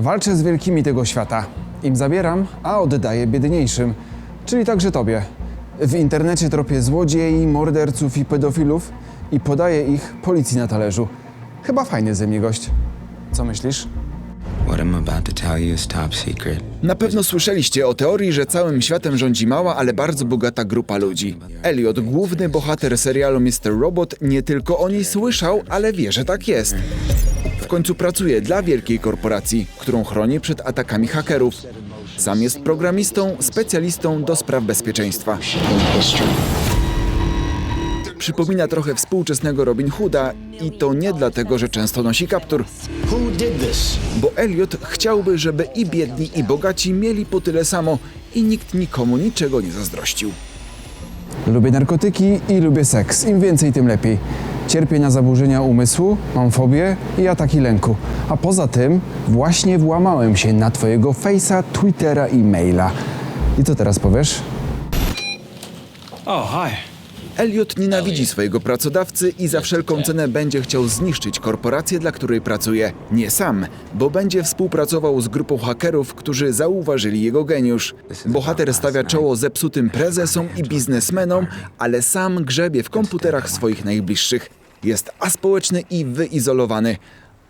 Walczę z wielkimi tego świata. Im zabieram, a oddaję biedniejszym, czyli także tobie. W internecie tropię złodziei, morderców i pedofilów i podaję ich policji na talerzu. Chyba fajny ze mnie gość. Co myślisz? Na pewno słyszeliście o teorii, że całym światem rządzi mała, ale bardzo bogata grupa ludzi. Elliot, główny bohater serialu Mr. Robot, nie tylko o niej słyszał, ale wie, że tak jest. W końcu pracuje dla wielkiej korporacji, którą chroni przed atakami hakerów. Sam jest programistą, specjalistą do spraw bezpieczeństwa. Przypomina trochę współczesnego Robin Hooda i to nie dlatego, że często nosi kaptur, bo Elliot chciałby, żeby i biedni, i bogaci mieli po tyle samo i nikt nikomu niczego nie zazdrościł. Lubię narkotyki i lubię seks. Im więcej, tym lepiej. Cierpię na zaburzenia umysłu, mam fobię i ataki lęku. A poza tym właśnie włamałem się na twojego Face'a, Twittera i maila. I co teraz powiesz? Oh, hi. Elliot nienawidzi swojego pracodawcy i za wszelką cenę będzie chciał zniszczyć korporację, dla której pracuje. Nie sam, bo będzie współpracował z grupą hakerów, którzy zauważyli jego geniusz. Bohater stawia czoło zepsutym prezesom i biznesmenom, ale sam grzebie w komputerach swoich najbliższych. Jest aspołeczny i wyizolowany,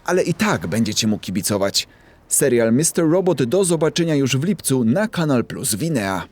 ale i tak będziecie mu kibicować. Serial Mr. Robot do zobaczenia już w lipcu na Kanal Plus Winea.